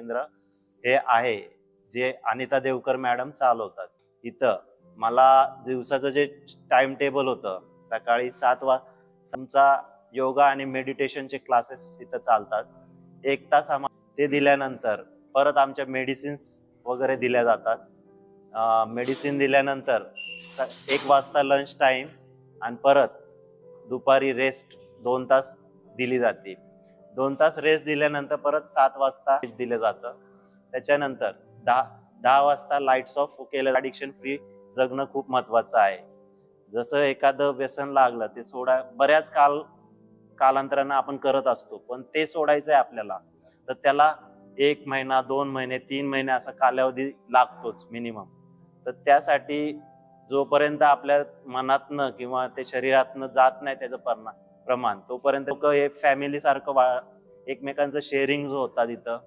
केंद्र हे आहे जे अनिता देवकर मॅडम चालवतात. इथं मला दिवसाचं जे टाइम टेबल होतं सकाळी सात वा आमचा योगा आणि मेडिटेशनचे क्लासेस इथं चालतात. एक तास आम्हाला ते दिल्यानंतर परत आमच्या मेडिसिन्स वगैरे दिल्या जातात. मेडिसिन दिल्यानंतर एक वाजता लंच टाईम आणि परत दुपारी रेस्ट दोन तास दिली जाते. दोन तास रेस्ट दिल्यानंतर परत सात वाजता दिलं जातं. त्याच्यानंतर दहा दहा वाजता लाईट्स ऑफ केलं. अडिक्शन फ्री जगणं खूप महत्वाचं आहे. जसं एखादं व्यसन लागलं ते सोडा. बऱ्याच काल कालांतरानं आपण करत असतो पण ते सोडायचं आहे आपल्याला. तर त्याला एक महिना दोन महिने तीन महिने असा कालावधी लागतोच मिनिमम तर त्यासाठी जोपर्यंत आपल्या मनातनं किंवा ते शरीरातनं जात नाही त्याचा परिणाम प्रमाण. तोपर्यंत लोक हे फॅमिली सारखं वा एकमेकांचं शेअरिंग जो होता तिथं